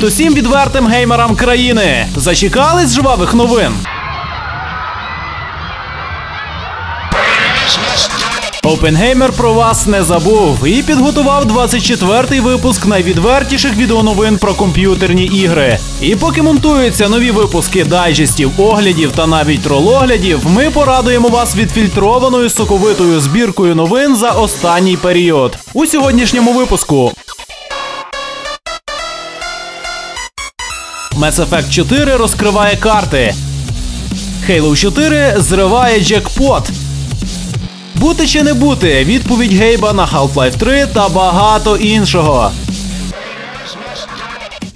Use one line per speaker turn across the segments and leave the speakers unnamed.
Привіт усім відвертим геймерам країни! Зачекались жвавих новин? Опенгеймер про вас не забув і підготував 24-й випуск найвідвертіших відеоновин про комп'ютерні ігри. І поки монтуються нові випуски дайджестів, оглядів та навіть трологлядів, ми порадуємо вас відфільтрованою соковитою збіркою новин за останній період. У сьогоднішньому випуску Mass Effect 4 розкриває карти. Halo 4 зриває джекпот. Бути чи не бути? Відповідь Гейба на Half-Life 3 та багато іншого.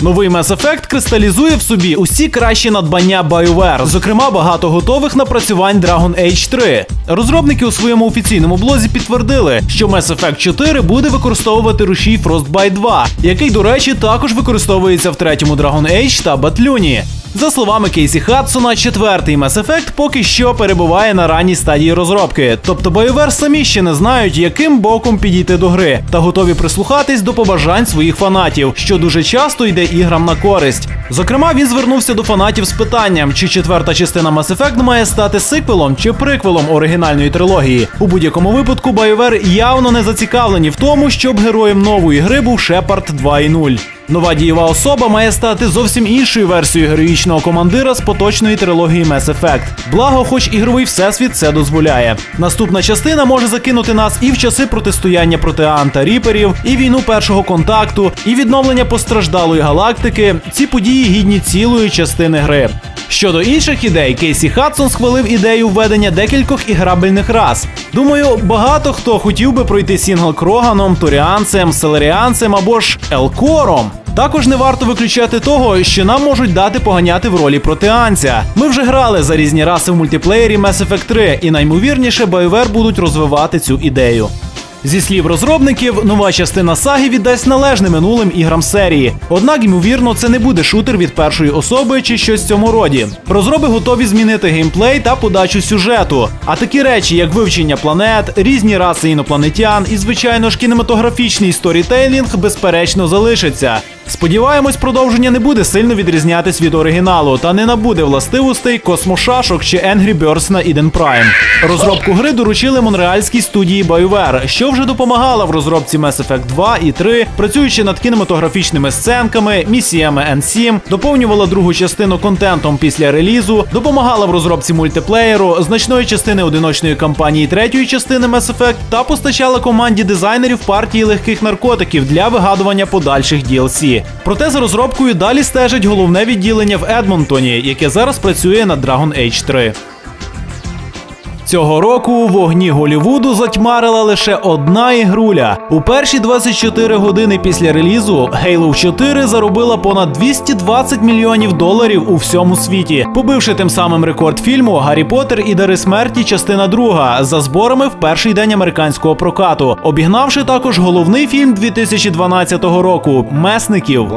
Новий Mass Effect кристалізує в собі усі кращі надбання BioWare, зокрема багато готових напрацювань Dragon Age 3. Розробники у своєму офіційному блозі підтвердили, що Mass Effect 4 буде використовувати рушій Frostbite 2, який, до речі, також використовується в третьому Dragon Age та Батлюні. За словами Кейсі Хадсона, четвертий Mass Effect поки що перебуває на ранній стадії розробки. Тобто BioWare самі ще не знають, яким боком підійти до гри, та готові прислухатись до побажань своїх фанатів, що дуже часто йде іграм на користь. Зокрема, він звернувся до фанатів з питанням, чи четверта частина Mass Effect має стати сиквелом чи приквелом оригінальної трилогії. У будь-якому випадку BioWare явно не зацікавлені в тому, щоб героєм нової гри був Shepard 2.0. Нова дієва особа має стати зовсім іншою версією героїчного командира з поточної трилогії Mass Effect. Благо, хоч ігровий всесвіт це дозволяє. Наступна частина може закинути нас і в часи протистояння проти Анта Ріперів, і війну першого контакту, і відновлення постраждалої галактики. Ці події гідні цілої частини гри. Щодо інших ідей, Кейсі Хадсон схвалив ідею введення декількох іграбельних рас. Думаю, багато хто хотів би пройти сінгл Кроганом, Туріанцем, Селеріанцем або ж Елкором. Також не варто виключати того, що нам можуть дати поганяти в ролі протеанця. Ми вже грали за різні раси в мультиплеєрі Mass Effect 3, і наймовірніше BioWare будуть розвивати цю ідею. Зі слів розробників, нова частина саги віддасть належне минулим іграм серії. Однак, ймовірно, це не буде шутер від першої особи чи щось в цьому роді. Розроби готові змінити геймплей та подачу сюжету. А такі речі, як вивчення планет, різні раси інопланетян і, звичайно ж, кінематографічний сторітейлінг, безперечно, залишаться. Сподіваємось, продовження не буде сильно відрізнятись від оригіналу та не набуде властивостей космошашок чи Angry Birds на Eden Prime. Розробку гри доручили монреальській студії BioWare, що вже допомагала в розробці Mass Effect 2 і 3, працюючи над кінематографічними сценками, місіями N7, доповнювала другу частину контентом після релізу, допомагала в розробці мультиплеєру, значної частини одиночної кампанії третьої частини Mass Effect та постачала команді дизайнерів партії легких наркотиків для вигадування подальших DLC. Проте за розробкою далі стежить головне відділення в Едмонтоні, яке зараз працює над Dragon Age 3. Цього року у вогні Голівуду затьмарила лише одна ігруля. У перші 24 години після релізу Halo 4 заробила понад 220 мільйонів доларів у всьому світі, побивши тим самим рекорд фільму Гаррі Поттер і Дари смерті, частина друга за зборами в перший день американського прокату, обігнавши також головний фільм 2012 року Месників.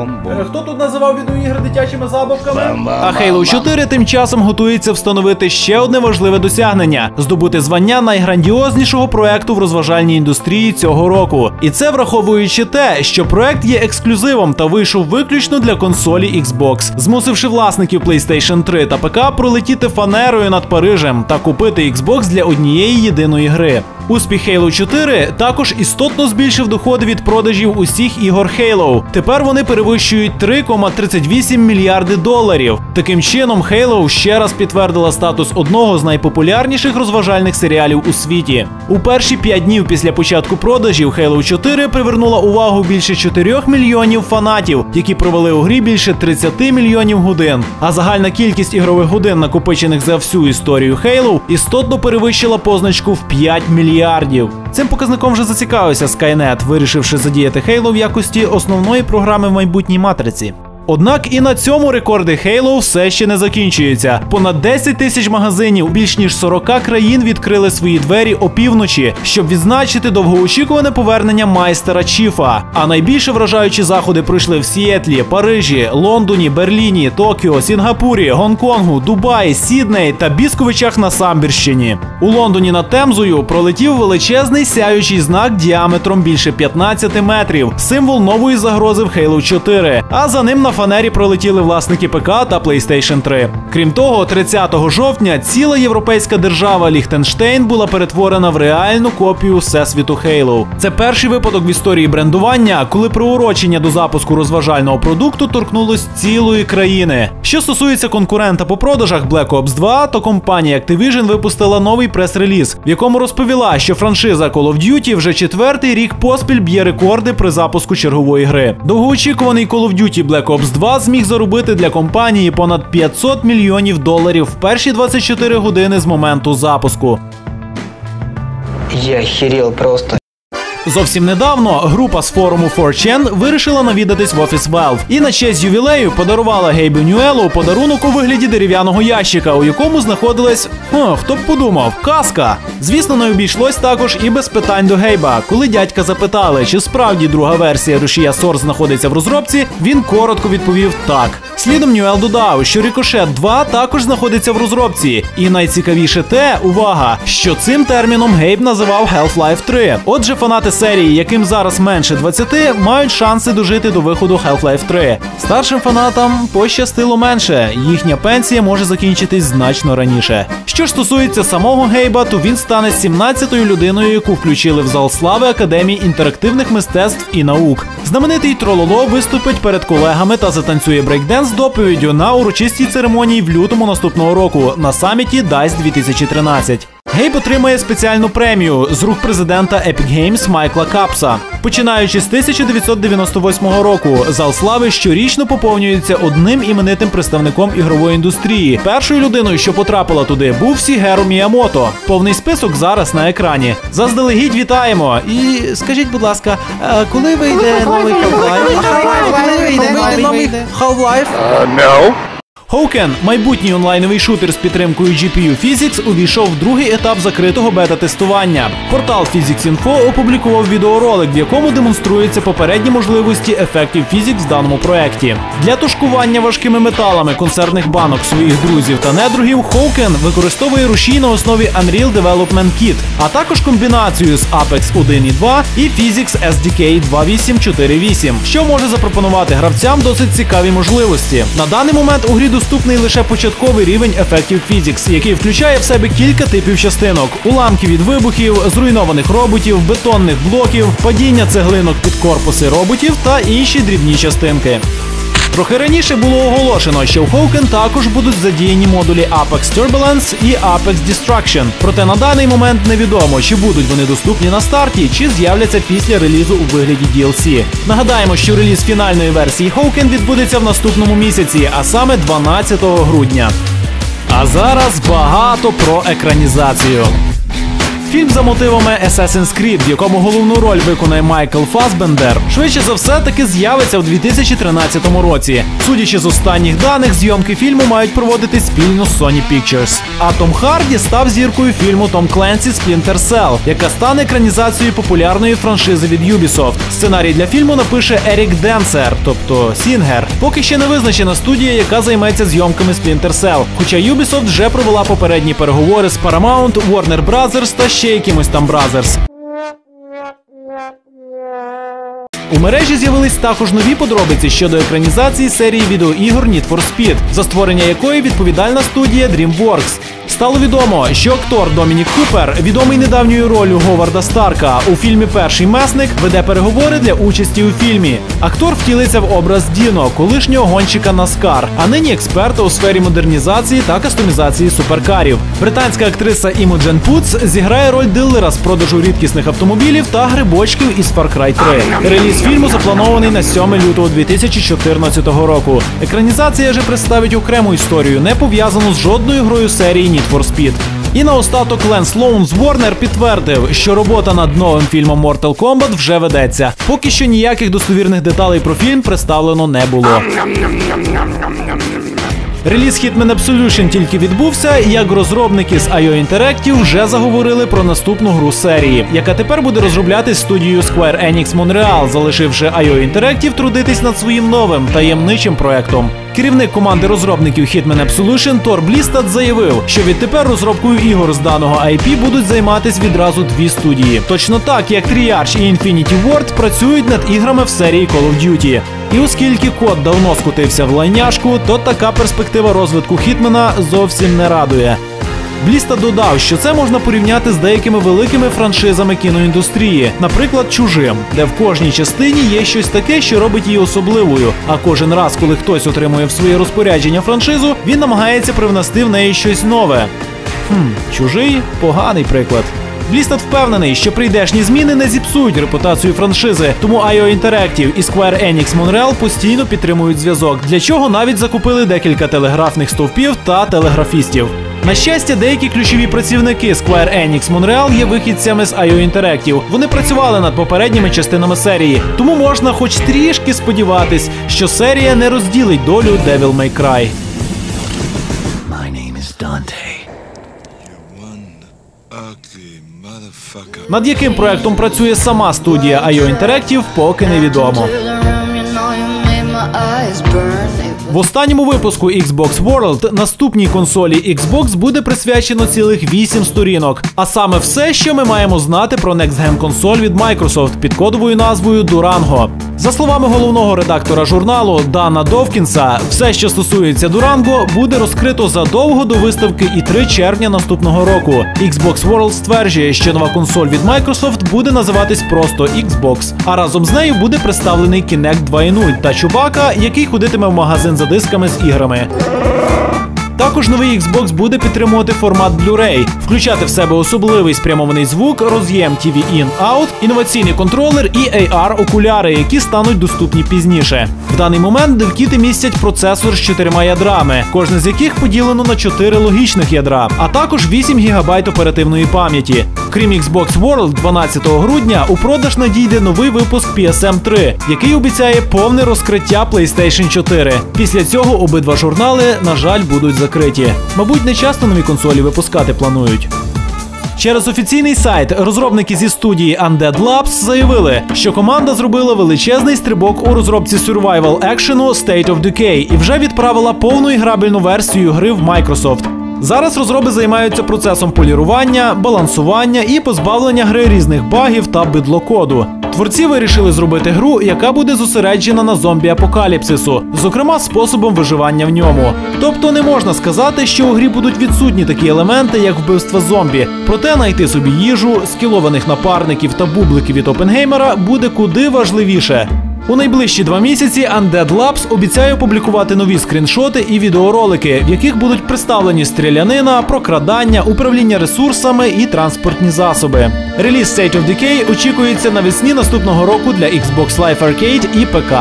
Хто тут називав відеоігри дитячими забавками? А Halo 4 тим часом готується встановити ще одне важливе досягнення здобути звання найграндіознішого проекту в розважальній індустрії цього року. І це враховуючи те, що проект є ексклюзивом та вийшов виключно для консолі Xbox, змусивши власників PlayStation 3 та ПК пролетіти фанерою над Парижем та купити Xbox для однієї єдиної гри. Успіх Halo 4 також істотно збільшив доходи від продажів усіх ігор Halo. Тепер вони перевищують 3,38 мільярди доларів. Таким чином, Halo ще раз підтвердила статус одного з найпопулярніших розважальних серіалів у світі. У перші 5 днів після початку продажів Halo 4 привернула увагу більше 4 мільйонів фанатів, які провели у грі більше 30 мільйонів годин. А загальна кількість ігрових годин, накопичених за всю історію Halo, істотно перевищила позначку в 5 мільярдів мільярдів. Цим показником вже зацікавився Skynet, вирішивши задіяти Halo в якості основної програми в майбутній матриці. Однак і на цьому рекорди Halo все ще не закінчуються. Понад 10 тисяч магазинів більш ніж 40 країн відкрили свої двері опівночі, щоб відзначити довгоочікуване повернення майстера Чіфа. А найбільше вражаючі заходи пройшли в Сіетлі, Парижі, Лондоні, Берліні, Токіо, Сінгапурі, Гонконгу, Дубаї, Сідней та Бісковичах на Самбірщині. У Лондоні над Темзою пролетів величезний сяючий знак діаметром більше 15 метрів, символ нової загрози в Halo 4. А за ним на фанері пролетіли власники ПК та PlayStation 3. Крім того, 30 жовтня ціла європейська держава Ліхтенштейн була перетворена в реальну копію всесвіту Halo. Це перший випадок в історії брендування, коли приурочення до запуску розважального продукту торкнулось цілої країни. Що стосується конкурента по продажах Black Ops 2, то компанія Activision випустила новий прес-реліз, в якому розповіла, що франшиза Call of Duty вже четвертий рік поспіль б'є рекорди при запуску чергової гри. Довгоочікуваний Call of Duty Black Ops 2 зміг заробити для компанії понад 500 мільйонів доларів в перші 24 години з моменту запуску.
Я хіріл просто.
Зовсім недавно група з форуму 4chan вирішила навідатись в офіс Valve і на честь ювілею подарувала Гейбу Ньюелу подарунок у вигляді дерев'яного ящика, у якому знаходилась, о, хто б подумав, казка. Звісно, не обійшлось також і без питань до Гейба. Коли дядька запитали, чи справді друга версія рушія Source знаходиться в розробці, він коротко відповів так. Слідом Ньюел додав, що Ricochet 2 також знаходиться в розробці. І найцікавіше те, увага, що цим терміном Гейб називав Half-Life 3. Отже, фанати серії, яким зараз менше 20, мають шанси дожити до виходу Half-Life 3. Старшим фанатам пощастило менше. Їхня пенсія може закінчитись значно раніше. Що ж стосується самого Гейба, то він стане 17-ю людиною, яку включили в зал слави Академії інтерактивних мистецтв і наук. Знаменитий Трололо виступить перед колегами та затанцює брейкденс доповіддю на урочистій церемонії в лютому наступного року на саміті DICE 2013. Гейб отримає спеціальну премію з рук президента Epic Games Майкла Капса. Починаючи з 1998 року, зал слави щорічно поповнюється одним іменитим представником ігрової індустрії. Першою людиною, що потрапила туди, був Сігеру Міямото. Повний список зараз на екрані. Заздалегідь вітаємо. І скажіть, будь ласка, е, коли вийде новий Half-Life? Коли вийде новий Half-Life? Хоукен, майбутній онлайновий шутер з підтримкою GPU Physics, увійшов в другий етап закритого бета-тестування. Портал Physics Info опублікував відеоролик, в якому демонструються попередні можливості ефектів Physics в даному проекті. Для тушкування важкими металами консервних банок своїх друзів та недругів Хоукен використовує рушій на основі Unreal Development Kit, а також комбінацію з Apex 1.2 і Physics SDK 2848, що може запропонувати гравцям досить цікаві можливості. На даний момент у грі доступний лише початковий рівень ефектів фізікс, який включає в себе кілька типів частинок: уламки від вибухів, зруйнованих роботів, бетонних блоків, падіння цеглинок під корпуси роботів та інші дрібні частинки. Трохи раніше було оголошено, що в Хоукен також будуть задіяні модулі Apex Turbulence і Apex Destruction. Проте на даний момент невідомо, чи будуть вони доступні на старті, чи з'являться після релізу у вигляді DLC. Нагадаємо, що реліз фінальної версії Хоукен відбудеться в наступному місяці, а саме 12 грудня. А зараз багато про екранізацію. Фільм за мотивами Assassin's Creed, в якому головну роль виконає Майкл Фасбендер, швидше за все таки з'явиться у 2013 році. Судячи з останніх даних, зйомки фільму мають проводити спільно з Sony Pictures. А Том Харді став зіркою фільму Том Кленсі Splinter Cell, яка стане екранізацією популярної франшизи від Ubisoft. Сценарій для фільму напише Ерік Денсер, тобто Сінгер. Поки ще не визначена студія, яка займеться зйомками Splinter Cell. Хоча Ubisoft вже провела попередні переговори з Paramount, Warner Brothers та ще якимось там бразерс. У мережі з'явились також нові подробиці щодо екранізації серії відеоігор Need for Speed, за створення якої відповідальна студія DreamWorks. Стало відомо, що актор Домінік Купер, відомий недавньою ролью Говарда Старка у фільмі Перший месник, веде переговори для участі у фільмі. Актор втілиться в образ Діно, колишнього гонщика Наскар, а нині експерта у сфері модернізації та кастомізації суперкарів. Британська актриса Імоджен Пуц зіграє роль дилера з продажу рідкісних автомобілів та грибочків із Far Cry 3. Реліз фільму запланований на 7 лютого 2014 року. Екранізація же представить окрему історію, не пов'язану з жодною грою серії Need for Speed. І наостаток Ленс Лоунс Warner підтвердив, що робота над новим фільмом Mortal Kombat вже ведеться. Поки що ніяких достовірних деталей про фільм представлено не було. Реліз Hitman Absolution тільки відбувся, як розробники з IO Interactive вже заговорили про наступну гру серії, яка тепер буде розроблятись студією Square Enix Montreal, залишивши IO Interactive трудитись над своїм новим таємничим проектом. Керівник команди розробників Hitman Absolution Тор Блістад заявив, що відтепер розробкою ігор з даного IP будуть займатися відразу дві студії. Точно так, як Triarch і Infinity Ward працюють над іграми в серії Call of Duty. І оскільки код давно скотився в лайняшку, то така перспектива розвитку Хітмена зовсім не радує. Бліста додав, що це можна порівняти з деякими великими франшизами кіноіндустрії, наприклад, чужим, де в кожній частині є щось таке, що робить її особливою. А кожен раз, коли хтось отримує в своє розпорядження франшизу, він намагається привнести в неї щось нове. Хм, чужий поганий приклад. Блістад впевнений, що прийдешні зміни не зіпсують репутацію франшизи, тому IO Interactive і Square Enix Montreal постійно підтримують зв'язок, для чого навіть закупили декілька телеграфних стовпів та телеграфістів. На щастя, деякі ключові працівники Square Enix Montreal є вихідцями з IO Interactive. Вони працювали над попередніми частинами серії, тому можна хоч трішки сподіватись, що серія не розділить долю Devil May Cry.
My name is Dante.
Над яким проектом працює сама студія IO Interactive, поки невідомо. В останньому випуску Xbox World наступній консолі Xbox буде присвячено цілих 8 сторінок, а саме все, що ми маємо знати про Next Gen консоль від Microsoft під кодовою назвою Durango. За словами головного редактора журналу Дана Довкінса, все, що стосується Durango, буде розкрито задовго до виставки і 3 червня наступного року. Xbox World стверджує, що нова консоль від Microsoft буде називатись просто Xbox, а разом з нею буде представлений Kinect 2.0 та Чубака, який ходитиме в магазин за дисками з іграми. Також новий Xbox буде підтримувати формат Blu-ray, включати в себе особливий спрямований звук, роз'єм TV In-Out, інноваційний контролер і AR-окуляри, які стануть доступні пізніше. В даний момент девкіти містять процесор з чотирма ядрами, кожне з яких поділено на чотири логічних ядра, а також 8 ГБ оперативної пам'яті. Крім Xbox World, 12 грудня у продаж надійде новий випуск PSM 3, який обіцяє повне розкриття PlayStation 4. Після цього обидва журнали, на жаль, будуть закриті. Мабуть, не часто нові консолі випускати планують. Через офіційний сайт розробники зі студії Undead Labs заявили, що команда зробила величезний стрибок у розробці survival екшену State of Decay і вже відправила повну іграбельну версію гри в Microsoft. Зараз розроби займаються процесом полірування, балансування і позбавлення гри різних багів та бидлокоду. Творці вирішили зробити гру, яка буде зосереджена на зомбі-апокаліпсису, зокрема способом виживання в ньому. Тобто не можна сказати, що у грі будуть відсутні такі елементи, як вбивство зомбі. Проте знайти собі їжу, скілованих напарників та бублики від Опенгеймера буде куди важливіше. У найближчі два місяці Undead Labs обіцяє опублікувати нові скріншоти і відеоролики, в яких будуть представлені стрілянина, прокрадання, управління ресурсами і транспортні засоби. Реліз State of Decay очікується навесні наступного року для Xbox Live Arcade і ПК.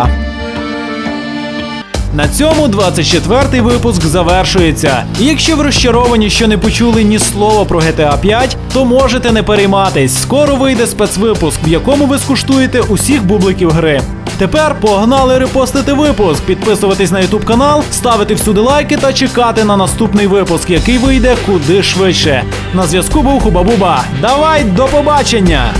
На цьому 24-й випуск завершується. І якщо ви розчаровані, що не почули ні слова про GTA 5, то можете не перейматись. Скоро вийде спецвипуск, в якому ви скуштуєте усіх бубликів гри. Тепер погнали репостити випуск, підписуватись на YouTube канал, ставити всюди лайки та чекати на наступний випуск, який вийде куди швидше. На зв'язку був Хуба-Буба. Давай до побачення!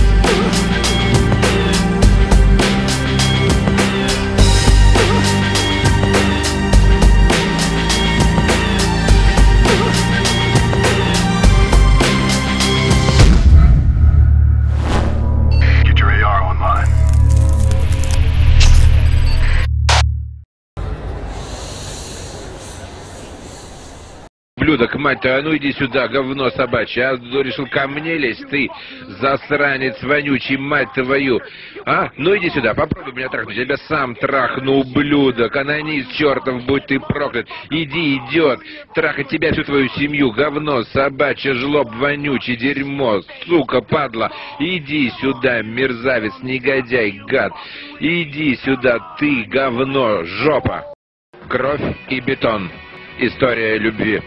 Блюдок, мать твою, а ну иди сюда, говно собачье, а решил ко мне лезть, ты засранец вонючий, мать твою, а? Ну иди сюда, попробуй меня трахнуть, я тебя сам трахну, ублюдок, анонист чертов, будь ты проклят, иди, идет, трахать тебя, всю твою семью, говно собачье, жлоб вонючий, дерьмо, сука, падла, иди сюда, мерзавец, негодяй, гад, иди сюда, ты, говно, жопа, кровь и бетон, история любви.